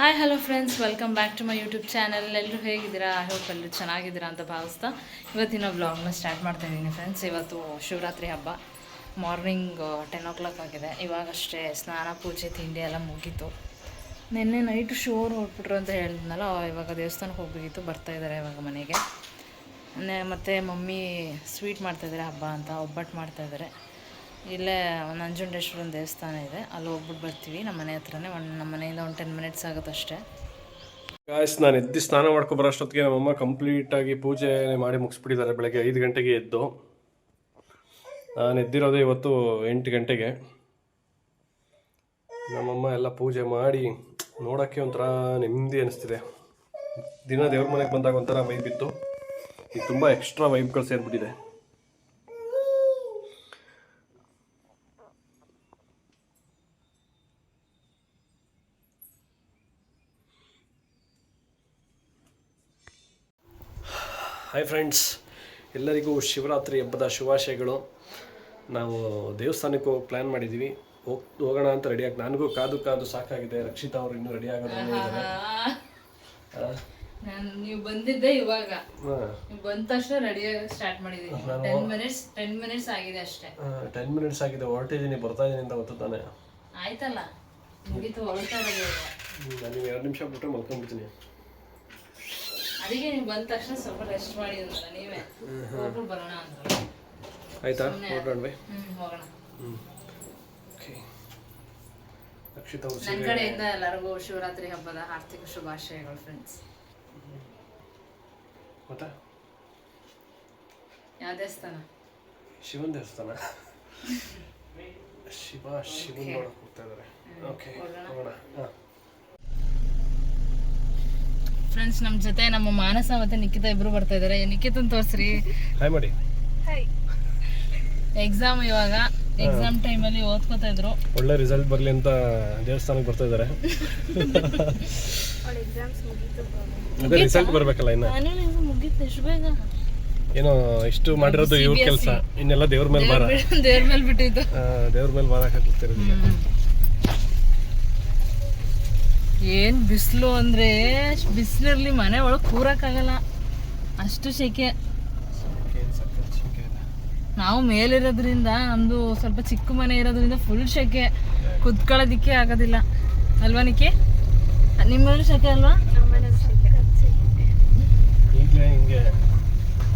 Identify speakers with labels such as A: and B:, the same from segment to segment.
A: Hi hello friends welcome back to my YouTube channel ಎಲ್ಲರೂ ಹೇಗಿದ್ದೀರಾ? I hope ಎಲ್ಲರೂ ಚೆನ್ನಾಗಿದ್ದೀರಾ ಅಂತ ಭಾವಿಸ್ತಾ ಇವತ್ತಿನ ವ್ಲಾಗ್ನ ಸ್ಟಾರ್ಟ್ ಮಾಡ್ತಾ ಇದ್ದೀನಿ ಫ್ರೆಂಡ್ಸ್ ಇವತ್ತು ಶಿವರಾತ್ರಿ ಹಬ್ಬ. ಮಾರ್ನಿಂಗ್ ಟೆನ್ ಓ ಕ್ಲಾಕ್ ಆಗಿದೆ. ಇವಾಗಷ್ಟೇ ಸ್ನಾನ, ಪೂಜೆ, ತಿಂಡಿ ಎಲ್ಲ ಮುಗೀತು. ನಿನ್ನೆ ನೈಟು ಶೋರ್ ಹೊರಟ್ಬಿಟ್ರು ಅಂತ ಹೇಳಿದ್ನಲ್ಲ, ಇವಾಗ ದೇವಸ್ಥಾನಕ್ಕೆ ಹೋಗ್ಬೇಕಿತ್ತು ಬರ್ತಾ ಇದ್ದಾರೆ ಇವಾಗ ಮನೆಗೆ. ಮತ್ತು ಮಮ್ಮಿ ಸ್ವೀಟ್ ಮಾಡ್ತಾಯಿದ್ದಾರೆ ಹಬ್ಬ ಅಂತ, ಒಬ್ಬಟ್ಟು ಮಾಡ್ತಾಯಿದ್ದಾರೆ ಇಲ್ಲೇ ನಂಜುಂಡೇಶ್ವರನ ದೇವಸ್ಥಾನ ಇದೆ. ಅಲ್ಲಿ ಹೋಗ್ಬಿಟ್ಟು ಬರ್ತೀವಿ. ನಮ್ಮ ಮನೆ ಹತ್ರನೇ ಒಂದು ನಮ್ಮ ಮನೆಯಿಂದ ಒಂದು ಟೆನ್ ಮಿನಿಟ್ಸ್ ಆಗುತ್ತೆ ಅಷ್ಟೇ.
B: ಗಾಯ್ಸ್ ನಾನು ಎದ್ದು ಸ್ನಾನ ಮಾಡ್ಕೊ ಬರೋಷ್ಟೊತ್ತಿಗೆ ನಮ್ಮಮ್ಮ ಕಂಪ್ಲೀಟಾಗಿ ಪೂಜೆ ಮಾಡಿ ಮುಗಿಸ್ಬಿಟ್ಟಿದ್ದಾರೆ ಬೆಳಗ್ಗೆ ಐದು ಗಂಟೆಗೆ ಎದ್ದು. ನಾನು ಎದ್ದಿರೋದೇ ಇವತ್ತು ಎಂಟು ಗಂಟೆಗೆ. ನಮ್ಮಮ್ಮ ಎಲ್ಲ ಪೂಜೆ ಮಾಡಿ ನೋಡೋಕ್ಕೆ ಒಂಥರ ನೆಮ್ಮದಿ ಅನಿಸ್ತಿದೆ. ದಿನ ದೇವ್ರ ಮನೆಗೆ ಬಂದಾಗ ಒಂಥರ ವೈಬ್ ಇತ್ತು. ಈಗ ತುಂಬ ಎಕ್ಸ್ಟ್ರಾ ವೈಬ್ಗಳು ಸೇರಿಬಿಟ್ಟಿದೆ. ಹಾಯ್ ಫ್ರೆಂಡ್ಸ್ ಎಲ್ಲರಿಗೂ ಶಿವರಾತ್ರಿ ಹಬ್ಬದ ಶುಭಾಶಯಗಳು. ನಾವು ದೇವಸ್ಥಾನಕ್ಕೆ ಹೋಗಿ ಪ್ಲ್ಯಾನ್ ಮಾಡಿದ್ದೀವಿ ಹೋಗ್ ಹೋಗೋಣ ಅಂತ ರೆಡಿಯಾಗಿ ನನಗೂ ಕಾದು ಕಾದು ಸಾಕಾಗಿದೆ. ರಕ್ಷಿತಾ ಅವರು ಇನ್ನೂ ರೆಡಿ ಆಗೋದು
A: ನಾನು ನೀವು ಬಂದಿದ್ದೆ ಇವಾಗ. ನೀವು ಬಂದ ತಕ್ಷಣ ready start ten minutes ten minutes ಆಗಿದೆ ಅಷ್ಟೇ.
B: ಟೆನ್ ಮಿನಿಟ್ಸ್ ಆಗಿದೆ. ಹೊರಟಿದ್ದೀನಿ ಬರ್ತಾ ಇದ್ದೀನಿ ಅಂತ ಗೊತ್ತಾನೆ
A: ಆಯ್ತಲ್ಲ? ಮುಗೀತು ಹೊರಡ್ತಾ ಇರೋದು
B: ನಾನು ಎರಡು ನಿಮಿಷ ಬಿಟ್ಟರೆ ಮಲ್ಕೊಂಡ್ಬಿಡ್ತೀನಿ.
A: ಅದಕ್ಕೆ ನೀವು ಬಂದ ತಕ್ಷಣ ಸ್ವಲ್ಪ ರೆಸ್ಟ್ ಮಾಡಿ ಅಂದ್ರಲ್ಲ ನೀವೇ. ಹೋಗ್ಬಿಟ್ಟು ಬರೋಣ ಅಂತ
B: ಆಯ್ತಾ? ಹೊರಡೋಣ
A: ಬೈ ಹೋಗೋಣ. ನನ್ನ ಕಡೆಯಿಂದ ಎಲ್ಲರಿಗೂ ಶಿವರಾತ್ರಿ ಹಬ್ಬದ ಆರ್ಥಿಕ ಶುಭಾಶಯಗಳು ಫ್ರೆಂಡ್ಸ್
B: ಮತ್ತೆ?
A: ಯಾವ ದೇವಸ್ಥಾನ?
B: ಶಿವನ್ ದೇವಸ್ಥಾನ. ಶಿವ ಶಿವನ್ ನೋಡಕ್ ಹೋಗ್ತಾ ಇದಾರೆ. ಓಕೆ ಹೋಗೋಣ. ಹಾಂ.
A: ಫ್ರೆಂಡ್ಸ್ ನಮ್ಮ ಜೊತೆ ನಮ್ಮ ಮಾನಸ ಮತ್ತೆ ನಿಖಿತಾ ಇಬ್ರು ಬರ್ತಾ ಇದಾರೆ. ನಿಖಿತನ್ ತೋರ್ಸ್ರಿ.
B: ಹಾಯ್ ಮಾಡಿ.
A: ಎಕ್ಸಾಮ್ ಇವಾಗ ಎಕ್ಸಾಮ್ ಟೈಮಲ್ಲಿ ಓದ್ಕೋತಾ ಇದ್ರು.
B: ಒಳ್ಳೆ ರಿಸಲ್ಟ್ ಬರ್ಲಿ ಅಂತ ದೇವಸ್ಥಾನಕ್ಕೆ ಬರ್ತಾ ಇದ್ದಾರೆ ಅದೇ ರಿಸಲ್ಟ್ ಬರಬೇಕಲ್ಲ ಇನ್ನ?
A: ನಾನು ಮುಗೀತು ಎಷ್ಟು ಬೇಗ?
B: ಏನೋ ಇಷ್ಟು ಮಾಡಿರೋದು ಇವ್ರ ಕೆಲಸ. ಇನ್ನೆಲ್ಲ ದೇವ್ರ ಮೇಲೆ ಭಾರ.
A: ದೇವ್ರ ಮೇಲೆ ಬಿಟ್ಟಿದ್ದು.
B: ದೇವ್ರ ಮೇಲೆ ಭಾರ ಹಾಕಿರ್ತಿರೋದು ಈಗ.
A: ಏನ್ ಬಿಸಿಲು ಅಂದ್ರೆ ಬಿಸಿಲಿರ್ಲಿ ಮನೆ ಒಳಗೆ ಕೂರಕ್ಕಾಗಲ್ಲ. ಅಷ್ಟು ಸೆಕೆ. ನಾವು ಮೇಲಿರೋದ್ರಿಂದ ನಮ್ದು ಸ್ವಲ್ಪ ಚಿಕ್ಕ ಮನೆ ಇರೋದ್ರಿಂದ ಫುಲ್ ಸೆಕೆ ಕುತ್ಕೊಳ್ಳೋದಿಕ್ಕೆ ಆಗೋದಿಲ್ಲ. ಅಲ್ವಾ ನಿಕೆ ನಿಮ್ಮಲ್ಲಿ ಸೆಕೆ ಅಲ್ವಾ?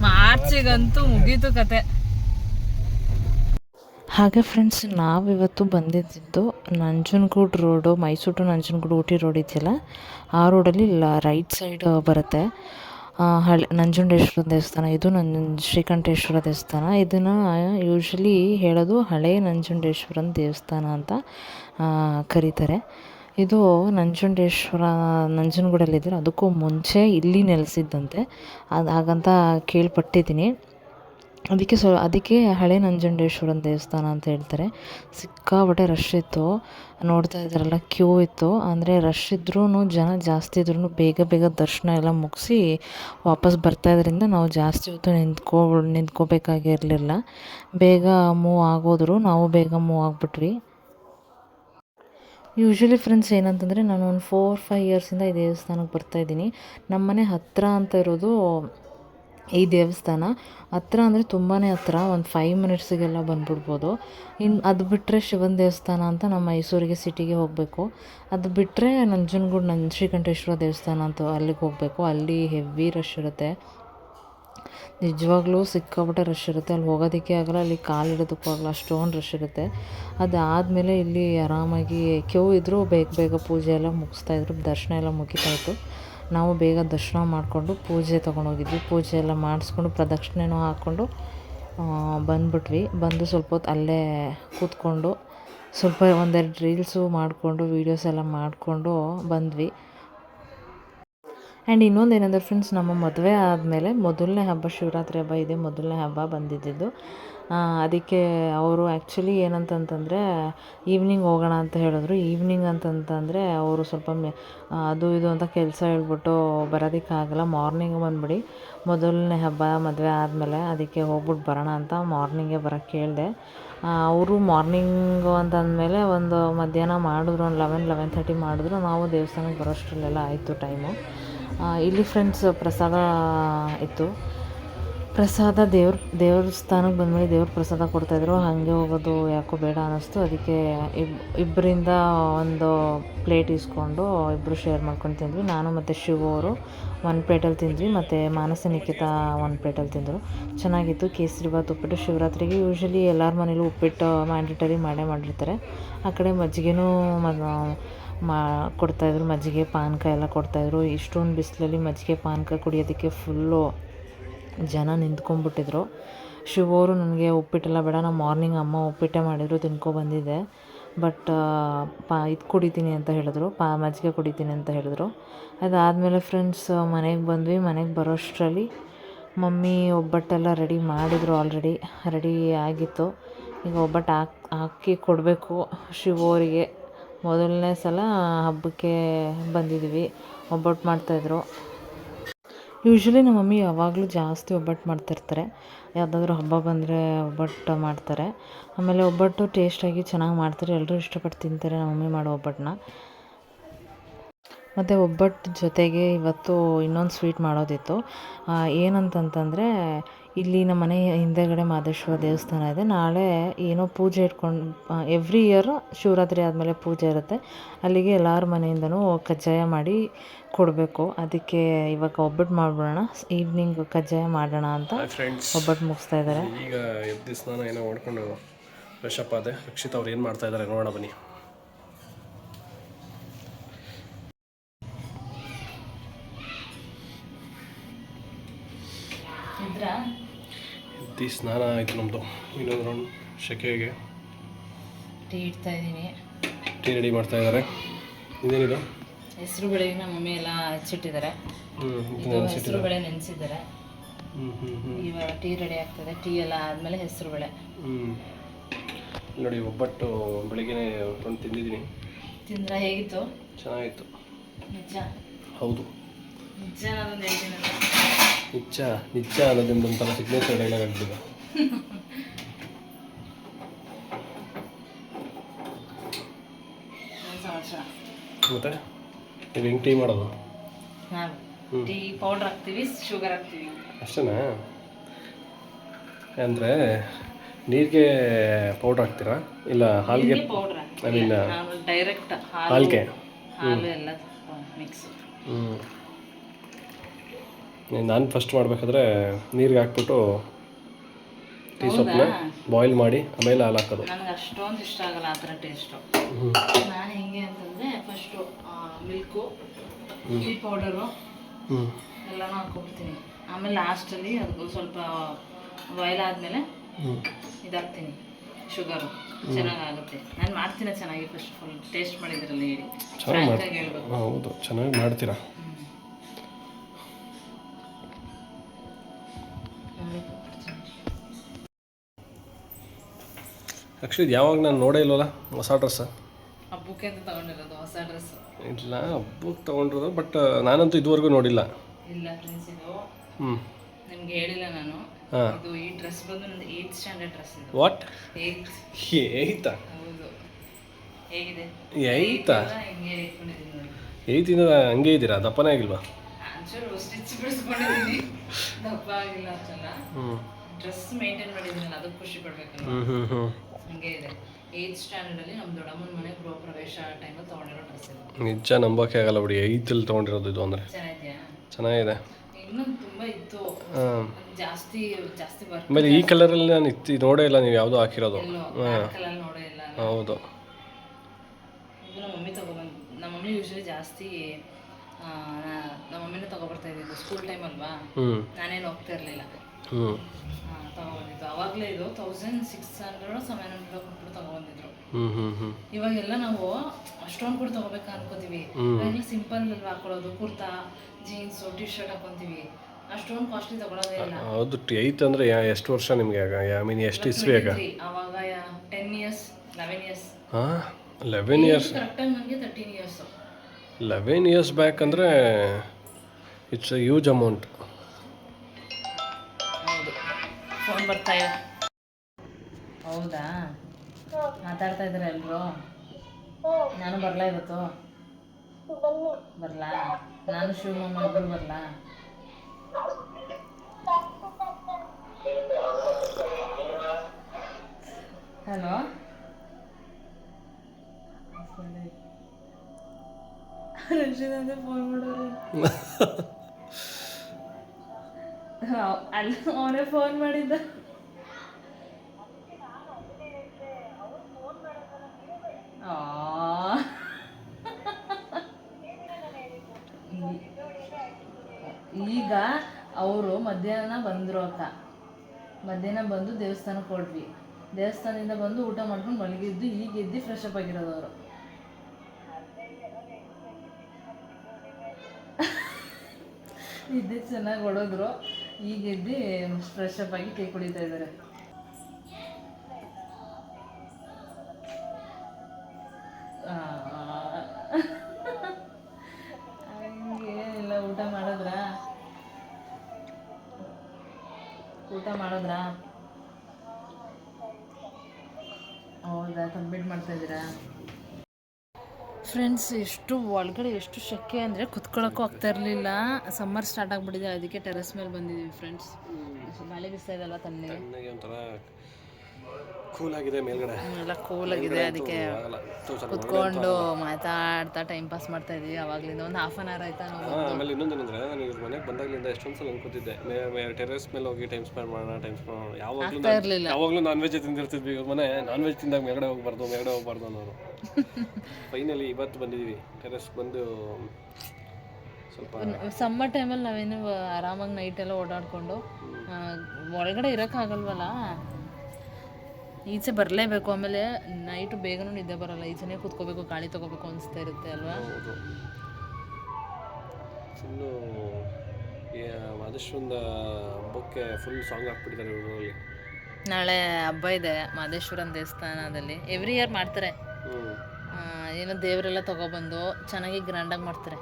A: ಮಾರ್ಚಿಗಂತೂ ಮುಗೀತು ಕತೆ.
C: ಹಾಗೆ ಫ್ರೆಂಡ್ಸ್ ನಾವಿವತ್ತು ಬಂದಿದ್ದು Nanjangud road, Mysuru to Nanjangud Ooty road ಇದೆಯಲ್ಲ, ಆ ರೋಡಲ್ಲಿ ರೈಟ್ ಸೈಡ್ ಬರುತ್ತೆ. ಹಳೆ, ನಂಜುಂಡೇಶ್ವರ ದೇವಸ್ಥಾನ, ಇದು ನನ್ನ ಶ್ರೀಕಂಠೇಶ್ವರ ದೇವಸ್ಥಾನ. ಇದನ್ನು ಯೂಶ್ವಲಿ ಹೇಳೋದು ಹಳೆಯ ನಂಜುಂಡೇಶ್ವರನ ದೇವಸ್ಥಾನ ಅಂತ ಕರೀತಾರೆ. ಇದು ನಂಜುಂಡೇಶ್ವರ ನಂಜನಗೂಡಲ್ಲಿದ್ದರೆ ಅದಕ್ಕೂ ಮುಂಚೆ ಇಲ್ಲಿ ನೆಲೆಸಿದ್ದಂತೆ. ಅದು ಹಾಗಂತ ಕೇಳ್ಪಟ್ಟಿದ್ದೀನಿ. ಅದಕ್ಕೆ ಸೊ ಅದಕ್ಕೆ ಹಳೆ ನಂಜುಂಡೇಶ್ವರನ ದೇವಸ್ಥಾನ ಅಂತ ಹೇಳ್ತಾರೆ. ಸಿಕ್ಕಾಪಟ್ಟೆ ರಶ್ ಇತ್ತು. ನೋಡ್ತಾ ಇದ್ದಾರಲ್ಲ ಕ್ಯೂ ಇತ್ತು. ಅಂದರೆ ರಶ್ ಇದ್ರೂ ಜನ ಜಾಸ್ತಿ ಇದ್ರೂ ಬೇಗ ಬೇಗ ದರ್ಶನ ಎಲ್ಲ ಮುಗಿಸಿ ವಾಪಸ್ ಬರ್ತಾ ಇದ್ರಿಂದ ನಾವು ಜಾಸ್ತಿ ಹೊತ್ತು ನಿಂತ್ಕೊ, ನಿಂತ್ಕೋಬೇಕಾಗಿರಲಿಲ್ಲ. ಬೇಗ ಮೂವ್ ಆಗೋದ್ರು, ನಾವು ಬೇಗ ಮೂವ್ ಆಗಿಬಿಟ್ವಿ. ಯೂಶ್ವಲಿ ಫ್ರೆಂಡ್ಸ್ ಏನಂತಂದರೆ ನಾನು ಒಂದು ಫೋರ್ ಫೈವ್ ಇಯರ್ಸಿಂದ ಈ ದೇವಸ್ಥಾನಕ್ಕೆ ಬರ್ತಾಯಿದ್ದೀನಿ ನಮ್ಮ ಮನೆ ಹತ್ತಿರ ಅಂತ ಇರೋದು ಈ ದೇವಸ್ಥಾನ ಹತ್ರ ಅಂದರೆ ತುಂಬಾ ಹತ್ರ, ಒಂದು ಫೈವ್ ಮಿನಿಟ್ಸಿಗೆಲ್ಲ ಬಂದುಬಿಡ್ಬೋದು. ಇನ್ನು ಅದು ಬಿಟ್ಟರೆ ಶಿವನ ದೇವಸ್ಥಾನ ಅಂತ ನಮ್ಮ ಮೈಸೂರಿಗೆ ಸಿಟಿಗೆ ಹೋಗಬೇಕು. ಅದು ಬಿಟ್ಟರೆ ನಂಜನಗೂಡು ನಂಜ ಶ್ರೀಕಂಠೇಶ್ವರ ದೇವಸ್ಥಾನ ಅಂತ ಅಲ್ಲಿಗೆ ಹೋಗಬೇಕು. ಅಲ್ಲಿ ಹೆವಿ ರಶ್ ಇರುತ್ತೆ. ನಿಜವಾಗ್ಲೂ ಸಿಕ್ಕಾಪಟ್ಟೆ ರಶ್ ಇರುತ್ತೆ. ಅಲ್ಲಿ ಹೋಗೋದಕ್ಕೆ ಆಗಲ್ಲ, ಅಲ್ಲಿ ಕಾಲು ಇಡೋದಕ್ಕೂ ಆಗಲ್ಲ, ಅಷ್ಟೊಂದು ರಶ್ ಇರುತ್ತೆ. ಅದಾದಮೇಲೆ ಇಲ್ಲಿ ಆರಾಮಾಗಿ ಕ್ಯೂ ಇದ್ದರೂ ಬೇಗ ಬೇಗ ಪೂಜೆ ಎಲ್ಲ ಮುಗಿಸ್ತಾಯಿದ್ರು ದರ್ಶನ ಎಲ್ಲ ಮುಗಿತಾಯಿತ್ತು ನಾವು ಬೇಗ ದರ್ಶನ ಮಾಡಿಕೊಂಡು ಪೂಜೆ ತೊಗೊಂಡೋಗಿದ್ವಿ. ಪೂಜೆ ಎಲ್ಲ ಮಾಡಿಸ್ಕೊಂಡು ಪ್ರದಕ್ಷಿಣೆನೂ ಹಾಕ್ಕೊಂಡು ಬಂದ್ಬಿಟ್ವಿ. ಬಂದು ಸ್ವಲ್ಪ ಹೊತ್ತು ಅಲ್ಲೇ ಕೂತ್ಕೊಂಡು, ಸ್ವಲ್ಪ ಒಂದೆರಡು ರೀಲ್ಸು ಮಾಡಿಕೊಂಡು ವೀಡಿಯೋಸ್ ಎಲ್ಲ ಮಾಡಿಕೊಂಡು ಬಂದ್ವಿ. ಆ್ಯಂಡ್ ಇನ್ನೊಂದು ಏನಂದರೆ ಫ್ರೆಂಡ್ಸ್ ನಮ್ಮ ಮದುವೆ ಆದಮೇಲೆ ಮೊದಲನೇ ಹಬ್ಬ, ಶಿವರಾತ್ರಿ ಹಬ್ಬ ಇದೆ, ಮೊದಲನೇ ಹಬ್ಬ ಬಂದಿದ್ದಿದ್ದು. ಅದಕ್ಕೆ ಅವರು ಆ್ಯಕ್ಚುಲಿ ಏನಂತಂತಂದರೆ ಈವ್ನಿಂಗ್ ಹೋಗೋಣ ಅಂತ ಹೇಳಿದ್ರು. ಈವ್ನಿಂಗ್ ಅಂತಂತಂದರೆ ಅವರು ಸ್ವಲ್ಪ ಅದು ಇದು ಅಂತ ಕೆಲಸ ಹೇಳ್ಬಿಟ್ಟು ಬರೋದಕ್ಕಾಗಲ್ಲ. ಮಾರ್ನಿಂಗ್ ಬಂದುಬಿಡಿ. ಮೊದಲನೇ ಹಬ್ಬ, ಮದುವೆ ಆದಮೇಲೆ ಅದಕ್ಕೆ ಹೋಗ್ಬಿಟ್ಟು ಬರೋಣ ಅಂತ ಮಾರ್ನಿಂಗೆ ಬರೋಕ್ಕೆ ಕೇಳಿದೆ.
D: ಅವರು ಮಾರ್ನಿಂಗು ಅಂತಂದಮೇಲೆ ಒಂದು ಮಧ್ಯಾಹ್ನ ಮಾಡಿದ್ರು ಒಂದು ಲೆವೆನ್ ಲೆವೆನ್ ತರ್ಟಿ ಮಾಡಿದ್ರು. ನಾವು ದೇವಸ್ಥಾನಕ್ಕೆ ಬರೋಷ್ಟರಲ್ಲೆಲ್ಲ ಆಯಿತು ಟೈಮು ಇಲ್ಲಿ ಫ್ರೆಂಡ್ಸ್ ಪ್ರಸಾದ ಇತ್ತು. ಪ್ರಸಾದ ದೇವ್ರ ದೇವಸ್ಥಾನಕ್ಕೆ ಬಂದಮೇಲೆ ದೇವ್ರ ಪ್ರಸಾದ ಕೊಡ್ತಾಯಿದ್ರು ಹಾಗೆ ಹೋಗೋದು ಯಾಕೋ ಬೇಡ ಅನ್ನಿಸ್ತು. ಅದಕ್ಕೆ ಇಬ್ ಇಬ್ಬರಿಂದ ಒಂದು ಪ್ಲೇಟ್ ಇಸ್ಕೊಂಡು ಇಬ್ಬರು ಶೇರ್ ಮಾಡ್ಕೊಂಡು ತಿಂದ್ವಿ. ನಾನು ಮತ್ತು ಶಿವ ಅವರು ಒಂದು ಪ್ಲೇಟಲ್ಲಿ ತಿಂದ್ವಿ. ಮತ್ತು ಮಾನಸ ನಿಖಿತ ಒಂದು ಪ್ಲೇಟಲ್ಲಿ ತಿಂದರು. ಚೆನ್ನಾಗಿತ್ತು. ಕೇಸರಿ ಬಾತ್ ಉಪ್ಪಿಟ್ಟು, ಶಿವರಾತ್ರಿಗೆ ಯೂಶ್ವಲಿ ಎಲ್ಲರ ಮನೇಲೂ ಉಪ್ಪಿಟ್ಟು ಮ್ಯಾಂಡೇಟರಿ ಮಾಡೇ ಮಾಡಿರ್ತಾರೆ. ಆ ಕಡೆ ಮಜ್ಜಿಗೆನೂ ಮಾ ಕೊಡ್ತಾಯಿದ್ರು ಮಜ್ಜಿಗೆ ಪಾನಕ ಎಲ್ಲ ಕೊಡ್ತಾಯಿದ್ರು ಇಷ್ಟೊಂದು ಬಿಸಿಲಲ್ಲಿ ಮಜ್ಜಿಗೆ ಪಾನಕ ಕುಡಿಯೋದಕ್ಕೆ ಫುಲ್ಲು ಜನ ನಿಂತ್ಕೊಂಡ್ಬಿಟ್ಟಿದ್ರು. ಶಿವ ಅವರು ನನಗೆ ಉಪ್ಪಿಟ್ಟೆಲ್ಲ ಬೇಡ, ನಾನು ಮಾರ್ನಿಂಗ್ ಅಮ್ಮ ಉಪ್ಪಿಟ್ಟೆ ಮಾಡಿದ್ರು, ತಿನ್ಕೊ ಬಂದಿದ್ದೆ. ಬಟ್ ಪಾ, ಇದು ಕುಡಿತೀನಿ ಅಂತ ಹೇಳಿದ್ರು, ಪಾ, ಮಜ್ಜಿಗೆ ಕುಡಿತೀನಿ ಅಂತ ಹೇಳಿದ್ರು. ಅದಾದಮೇಲೆ ಫ್ರೆಂಡ್ಸ್ ಮನೆಗೆ ಬಂದ್ವಿ. ಮನೆಗೆ ಬರೋಷ್ಟರಲ್ಲಿ ಮಮ್ಮಿ ಒಬ್ಬಟ್ಟೆಲ್ಲ ರೆಡಿ ಮಾಡಿದರು ಆಲ್ರೆಡಿ ರೆಡಿ ಆಗಿತ್ತು. ಈಗ ಒಬ್ಬಟ್ಟು ಹಾಕಿ ಹಾಕಿ ಕೊಡಬೇಕು ಶಿವೋರಿಗೆ ಮೊದಲನೇ ಸಲ ಹಬ್ಬಕ್ಕೆ ಬಂದಿದ್ವಿ. ಒಬ್ಬಟ್ಟು ಮಾಡ್ತಾಯಿದ್ರು ಯೂಶ್ವಲಿ ನಮ್ಮ ಮಮ್ಮಿ ಯಾವಾಗಲೂ ಜಾಸ್ತಿ ಒಬ್ಬಟ್ಟು ಮಾಡ್ತಿರ್ತಾರೆ. ಯಾವುದಾದ್ರೂ ಹಬ್ಬ ಬಂದರೆ ಒಬ್ಬಟ್ಟು ಮಾಡ್ತಾರೆ. ಆಮೇಲೆ ಒಬ್ಬಟ್ಟು ಟೇಸ್ಟಾಗಿ ಚೆನ್ನಾಗಿ ಮಾಡ್ತಾರೆ. ಎಲ್ಲರೂ ಇಷ್ಟಪಟ್ಟು ತಿಂತಾರೆ ನಮ್ಮ ಮಮ್ಮಿ ಮಾಡೋ ಒಬ್ಬಟ್ಟನ್ನ. ಮತ್ತು ಒಬ್ಬಟ್ಟು ಜೊತೆಗೆ ಇವತ್ತು ಇನ್ನೊಂದು ಸ್ವೀಟ್ ಮಾಡೋದಿತ್ತು. ಏನಂತಂತಂದರೆ ಇಲ್ಲಿ ನಮ್ಮ ಮನೆ ಹಿಂದೆಗಡೆ ಮಾದೇಶ್ವರ ದೇವಸ್ಥಾನ ಇದೆ. ನಾಳೆ ಏನೋ ಪೂಜೆ ಇಟ್ಕೊಂಡು ಎವ್ರಿ ಇಯರ್ ಶಿವರಾತ್ರಿ ಆದಮೇಲೆ ಪೂಜೆ ಇರುತ್ತೆ. ಅಲ್ಲಿಗೆ ಎಲ್ಲರ ಮನೆಯಿಂದನೂ ಕಜ್ಜಾಯ ಮಾಡಿ ಕೊಡಬೇಕು. ಅದಕ್ಕೆ ಇವಾಗ ಒಬ್ಬಟ್ಟು ಮಾಡ್ಬಿಡೋಣ. ಈವ್ನಿಂಗ್ ಕಜ್ಜಾಯ ಮಾಡೋಣ ಅಂತ ಒಬ್ಬಟ್ಟು ಮುಗಿಸ್ತಾ ಇದ್ದಾರೆ.
B: ಈಗ ಎದ್ದು ಸ್ನಾನ ಏನೋ ಮಾಡ್ಕೊಂಡು ಫ್ರೆಶ್ ಅಪ್ ಆದೆ. ರಕ್ಷಿತ್ ಅವ್ರು ಏನು ಮಾಡ್ತಾ ಇದ್ದಾರೆ ನೋಡೋಣ ಬನ್ನಿ. ಎದ್ದು ಸ್ನಾನ ಆಯಿತು ನಮ್ಮದು ಇನ್ನೊಂದು ರೌಂಡ್ ಶೆಕೆಗೆ
C: ಟೀ ಇಡ್ತಾ ಇದ್ದೀನಿ.
B: ಟೀ ರೆಡಿ ಮಾಡ್ತಾ ಇದ್ದಾರೆ. ಇದೇನಿದು
C: ಹೆಸರು ಬೇಳೆಗೆ ನಮ್ಮ ಮಮ್ಮಿ ಎಲ್ಲ ಹಚ್ಚಿಟ್ಟಿದ್ದಾರೆ. ಹೆಸರು ಬೇಳೆ ನೆನೆಸಿದ್ದಾರೆ. ಇವಾಗ ಟೀ ರೆಡಿ ಆಗ್ತದೆ. ಟೀ ಎಲ್ಲ ಆದಮೇಲೆ ಹೆಸರು ಬೇಳೆ
B: ನೋಡಿ ಒಬ್ಬಟ್ಟು ಬೆಳಿಗ್ಗೆ ಒಂದು ತಿಂದಿದ್ದೀನಿ.
C: ತಿಂದ್ರೆ? ಹೇಗಿತ್ತು?
B: ಚೆನ್ನಾಗಿತ್ತು.
C: ನಿಜ?
B: ಹೌದು.
C: ನಿಜ ನಾನು ಹೇಳ್ತೀನಲ್ಲ
B: ನಿಚ್ಚ ನಿಚ್ಚ ಅನ್ನೋದೊಂದು ಒಂಥರ ಸಿಗ್ನೇಚರ್ ಡೈಲಾಗ್ ಆಗ್ಬಿಟ್ಟಿದೆ ಮತ್ತೆ? ನೀವು ಹೆಂಗೆ ಟೀ ಮಾಡೋದು?
C: ಟೀ ಪೌಡರ್ ಹಾಕ್ತೀವಿ ಶುಗರ್ ಹಾಕ್ತೀವಿ.
B: ಅಷ್ಟೇನಾ? ಅಂದರೆ ನೀರಿಗೆ ಪೌಡ್ರ್ ಹಾಕ್ತೀರಾ? ಇಲ್ಲ ಹಾಲಿಗೆ?
C: ಪೌಡ್ರ್
B: ಐ ಮೀನ್
C: ಡೈರೆಕ್ಟ್ ಹಾಲ್ಗೆ
B: ಹಾಲಿಗೆ?
C: ಹಾಲು ಎಲ್ಲ ಮಿಕ್ಸ್.
B: ಹ್ಞೂ ನಾನು ಫಸ್ಟ್ ಮಾಡಬೇಕಾದ್ರೆ ನೀರಿಗೆ ಹಾಕ್ಬಿಟ್ಟು ಟೀ ಸೊಪ್ಪನ್ನ ಬಾಯ್ಲ್ ಮಾಡಿ ಆಮೇಲೆ ಹಾಲು ಹಾಕೋದು.
C: ನನಗೆ ಅಷ್ಟೊಂದು ಇಷ್ಟ ಆಗಲ್ಲ ಆ ಥರ ಟೇಸ್ಟು ನಾನು ಹೆಂಗೆ ಅಂತಂದರೆ ಫಸ್ಟು ಮಿಲ್ಕು ಟೀ ಪೌಡರು ಎಲ್ಲನೂ ಹಾಕ್ಕೊಬಿಡ್ತೀನಿ ಆಮೇಲೆ ಲಾಸ್ಟಲ್ಲಿ ಅದು ಸ್ವಲ್ಪ ಬಾಯ್ಲ್ ಆದಮೇಲೆ ಇದಾಗ್ತೀನಿ ಶುಗರು ಚೆನ್ನಾಗಾಗುತ್ತೆ. ನಾನು ಮಾಡ್ತೀನಿ ಚೆನ್ನಾಗಿ ಫಸ್ಟ್ ಫುಲ್ ಟೇಸ್ಟ್ ಮಾಡಿದ್ರಲ್ಲಿ ಹೇಳಿ.
B: ಹೌದು ಚೆನ್ನಾಗಿ ಮಾಡ್ತೀರಾ? ಆ್ಯಕ್ಚುಲಿ ಯಾವಾಗ ನಾನು ನೋಡೇ ಇಲ್ವಲ್ಲ? ಹೊಸ ಡ್ರೆಸ್
C: ಹಬ್ಬಕ್ಕೆ ಅಂತ ತಗೊಂಡಿರೋದು ಹೊಸ ಡ್ರೆಸ್
B: ಇಲ್ಲ ಹಬ್ಬಕ್ಕೆ ತಗೊಂಡಿರೋದು ಬಟ್ ನಾನಂತೂ ಇದುವರೆಗೂ ನೋಡಿಲ್ಲ.
C: ಇಲ್ಲ ಫ್ರೆಂಡ್ಸ್ ಇದು
B: ಹ್ಞೂ
C: ನಿಮ್ಗೆ ಹೇಳಿಲ್ಲ ನಾನು.
B: ಹಾಂ.
C: ಇದು ಈ ಡ್ರೆಸ್ ಬಂದು ನಂದು ಏಯ್ತ್ ಸ್ಟ್ಯಾಂಡರ್ಡ್ ಡ್ರೆಸ್ ಇದು.
B: ವಾಟ್
C: ಏಯ್ತ್
B: ಏಯ್ತಾ
C: ಹೌದು. ಹೇಗಿದೆ?
B: ಏಯ್ತಾ
C: ಹಿಂಗೆ ಇಟ್ಕೊಂಡಿದ್ದೀನಿ ನೋಡಿ.
B: ಏಯ್ತಿಂದ ಹಂಗೆ ಇದ್ದೀರಾ? ದಪ್ಪನೇ ಆಗಿಲ್ವಾ?
C: ಒಂಚೂರು ಸ್ಟಿಚ್ ಬಿಡಿಸ್ಕೊಂಡಿದ್ದೀನಿ ದಪ್ಪ ಆಗಿಲ್ಲ ಅಂತಲ್ಲ. ಡ್ರೆಸ್ ಮೇಂಟೈನ್ ಮಾಡಿದ್ದೀನಲ್ಲ ಅದಕ್ಕೆ ಖುಷಿ ಪಡ್ಬೇಕಲ್ಲ ಹಂಗೆ ಇದೆ. ಏಯ್ತ್ ಸ್ಟ್ಯಾಂಡರ್ಡಲ್ಲಿ ನಮ್ಮ ದೊಡ್ಡಮ್ಮನ ಮನೆ ಗೃಹ ಪ್ರವೇಶ ಟೈಮಲ್ಲಿ ತೊಗೊಂಡಿರೋ ಡ್ರೆಸ್ ಇದು.
B: ನಿಜ ನಂಬಕ್ಕೆ ಆಗಲ್ಲ ಬಿಡಿ ಏಯ್ತಲ್ಲಿ ತಗೊಂಡಿರೋದು ಇದು ಅಂದರೆ.
C: ಚೆನ್ನಾಗಿದೆಯಾ?
B: ಚೆನ್ನಾಗಿದೆ.
C: ಇನ್ನೂ ತುಂಬ ಇತ್ತು. ಜಾಸ್ತಿ ಜಾಸ್ತಿ ವರ್ಕ್
B: ಆಮೇಲೆ ಈ ಕಲರಲ್ಲಿ ನಾನು ಇತ್ತು ನೋಡೇ ಇಲ್ಲ ನೀವು ಯಾವ್ದು ಹಾಕಿರೋದು.
C: ಹಾಂ. ಕಲರ್ ನೋಡೇ ಇಲ್ಲ
B: ಹೌದು.
C: ಇದು ನಮ್ಮ ಮಮ್ಮಿ ತಗೊಬಂದು ನಮ್ಮ ಮಮ್ಮಿ ಯೂಶ್ವಲಿ ಜಾಸ್ತಿ ನಮ್ಮ ಮಮ್ಮಿನೇ ತಗೊಬರ್ತಾ ಇದ್ದಿದ್ದು ಸ್ಕೂಲ್ ಟೈಮ್ ಅಲ್ವಾ? ನಾನೇನು ಹೋಗ್ತಾ ಇರಲಿಲ್ಲ. ತಗೊಬಂದಿದ್ದು. ಅವಾಗಲೇ ಇದು thousand six hundred seven hundred ಕೊಟ್ಬಿಟ್ಟು ತಗೊಬಂದಿದ್ರು. ಇವಾಗೆಲ್ಲ ನಾವು ಅಷ್ಟೊಂದು ಕೂಡ ತಗೋಬೇಕ ಅನ್ಕೋತೀವಿ. ಇವಾಗೆಲ್ಲ ಸಿಂಪಲ್ ಹಾಕೊಳ್ಳೋದು? ಕುರ್ತಾ ಜೀನ್ಸ್ ಟಿ ಶರ್ಟ್ ಹಾಕೊಂತೀವಿ. ಅಷ್ಟೊಂದು ಕಾಸ್ಟ್ಲಿ ತಗೊಳ್ಳೋದೇ ಇಲ್ಲ.
B: ಹೌದು ಏಯ್ತ್ ಅಂದ್ರೆ ಎಷ್ಟು ವರ್ಷ ನಿಮಗೆ ಆಗ? ಐ ಮೀನ್ ಎಷ್ಟು ಇಸ್ವಿ ಆಗ?
C: ಅವಾಗ ಟೆನ್ ಇಯರ್ಸ್ ಲೆವೆನ್ ಇಯರ್ಸ್
B: ಹಾಂ ಲೆವೆನ್ ಇಯರ್ಸ್ ಕರೆಕ್ಟ್
C: ಕರೆಕ್ಟಾಗಿ ನನಗೆ thirteen years
B: eleven years back ಅಂದರೆ ಇಟ್ಸ್ ಅ ಹ್ಯೂಜ್ ಅಮೌಂಟ್
C: ಹೌದು. ಫೋನ್ ಬರ್ತಾ ಹೌದಾ? ಮಾತಾಡ್ತಾ ಇದ್ದಾರೆ ಎಲ್ರು? ನಾನು ಬರಲಾ ಇವತ್ತು? ಬರಲಾ? ನಾನು ಶಿವಮೊಗ್ಗ ಇಬ್ಬರು ಬರಲಾ? ಹಲೋ ರಕ್ಷಿತ ಫೋನ್ ಮಾಡೋರು ಅಲ್ಲಿ ಅವನೇ ಫೋನ್ ಮಾಡಿದ್ದ. ಈಗ ಅವರು ಮಧ್ಯಾಹ್ನ ಬಂದ್ರು ಅಕ್ಕ ಮಧ್ಯಾಹ್ನ ಬಂದು ದೇವಸ್ಥಾನಕ್ಕೆ ಹೊರಟ್ವಿ ದೇವಸ್ಥಾನದಿಂದ ಬಂದು ಊಟ ಮಾಡ್ಕೊಂಡು ಮಲಗಿದ್ದು, ಈಗ ಎದ್ದು ಫ್ರೆಶ್ ಅಪ್ ಆಗಿರೋದು ಅವರು ನಿದ್ದೆ ಚೆನ್ನಾಗಿ ಹೊಡೆದ್ರು, ಈಗ ಎದ್ದು ಫ್ರೆಶ್ ಅಪ್ ಆಗಿ ಟೀ ಕುಡಿತಾ ಇದ್ದಾರೆ. ಹಂಗೇನಿಲ್ಲ, ಊಟ ಮಾಡಿದ್ರಾ? ಊಟ ಮಾಡಿದ್ರಾ? ಹೌದಾ ಕಂಪ್ಲೀಟ್ ಮಾಡ್ತಾ ಇದ್ದೀರಾ? ಫ್ರೆಂಡ್ಸ್ ಎಷ್ಟು ಒಳಗಡೆ ಎಷ್ಟು ಶೆಕೆ ಅಂದರೆ ಕುತ್ಕೊಳ್ಳೋಕ್ಕೂ ಆಗ್ತಾ ಇರಲಿಲ್ಲ. ಸಮ್ಮರ್ ಸ್ಟಾರ್ಟ್ ಆಗಿಬಿಟ್ಟಿದೆ ಅದಕ್ಕೆ ಟೆರೆಸ್ ಮೇಲೆ ಬಂದಿದ್ದೀವಿ ಫ್ರೆಂಡ್ಸ್ ಮಳೆ ಬಿಸ್ತಾ ಇದೆಲ್ಲ ತಣ್ಣಗೆ?
B: ಕೂಲ್ ಆಗಿದೆ ಮೇಲ್ಗಡೆ.
C: ಎಲ್ಲ ಕೂಲ್ ಆಗಿದೆ. ಅದಕ್ಕೆ ಕುತ್ಕೊಂಡು ಮಾತಾಡ್ತಾ ಟೈಮ್ ಪಾಸ್ ಮಾಡ್ತಾ ಇದೀವಿ. ಅವಾಗ್ಲಿಂದ ಒಂದು ಹಾಫ್ ಅನ್ ಅವರ್ ಆಯ್ತಾ ಆಮೇಲೆ
B: ಇನ್ನೊಂದು ಆಮೇಲೆ ಇನ್ನೊಂದೇನಂದ್ರೆ ನಾನು ಇವ್ರ ಮನೆಗೆ ಬಂದಾಗ್ಲಿಂದ ಎಷ್ಟೊಂದು ಸಲ ಅನ್ಕೋತಿದ್ದೆ ಟೆರೆಸ್ ಮೇಲೆ ಹೋಗಿ ಟೈಮ್ ಸ್ಪೆಂಡ್ ಮಾಡೋಣ ಟೈಮ್ ಸ್ಪೆಂಡ್ ಮಾಡೋಣ. ಯಾವಾಗಲೂ. ಯಾವಾಗಲೂ ನಾನ್ ವೆಜ್ ತಿಂದಿರ್ತಿದ್ವಿ ಇವ್ರ ಮನೆ. ನಾನ್ ವೆಜ್ ತಿಂದಾಗ ಮೇಲ್ಗಡೆ ಹೋಗ್ಬಾರ್ದು ಮೇಲ್ಗಡೆ ಹೋಗ್ಬಾರ್ದು ಅನ್ನೋರು. ಫೈನಲಿ ಇವತ್ತು ಬಂದಿದ್ದೀವಿ ಟೆರೆಸ್ ಬಂದು ಸ್ವಲ್ಪ
C: ಸಮ್ಮರ್ ಟೈಮಲ್ಲಿ ನಾವೇನು ಆರಾಮಾಗಿ ನೈಟ್ ಎಲ್ಲ ಓಡಾಡ್ಕೊಂಡು ಒಳಗಡೆ ಇರೋಕ್ಕಾಗಲ್ವಲ್ಲ ಈಚೆ ಬರಲೇಬೇಕು ಆಮೇಲೆ ನೈಟ್ ಬೇಗನೂ ನಿದ್ದೆ ಬರಲ್ಲ. ಈಚೆನೇ ಕೂತ್ಕೋಬೇಕು ಗಾಳಿ ತಗೋಬೇಕು ಅನಿಸ್ತಾ ಇರುತ್ತೆ ಅಲ್ವಾ?
B: ಹೌದು. ಫುಲ್ಲು ಮಾದೇಶ್ವರದ ಹಬ್ಬಕ್ಕೆ ಫುಲ್ ಸಾಂಗ್ ಹಾಕ್ಬಿಟ್ಟಿದ್ದಾರೆ ಊರಲ್ಲಿ.
C: ನಾಳೆ ಹಬ್ಬ ಇದೆ ಮಾದೇಶ್ವರನ ದೇವಸ್ಥಾನದಲ್ಲಿ. ಎವ್ರಿ ಇಯರ್ ಮಾಡ್ತಾರೆ.
B: ಏನು
C: ಆ, ಏನೋ ದೇವರೆಲ್ಲ ತಗೊಬಂದು ಚೆನ್ನಾಗಿ ಗ್ರ್ಯಾಂಡಾಗಿ ಮಾಡ್ತಾರೆ.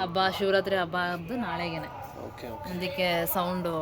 C: ಹಬ್ಬ ಶಿವರಾತ್ರಿ ಹಬ್ಬ ಅದು ನಾಳೆಗೇನೆ.
B: ಓಕೆ
C: ಅದಕ್ಕೆ ಸೌಂಡು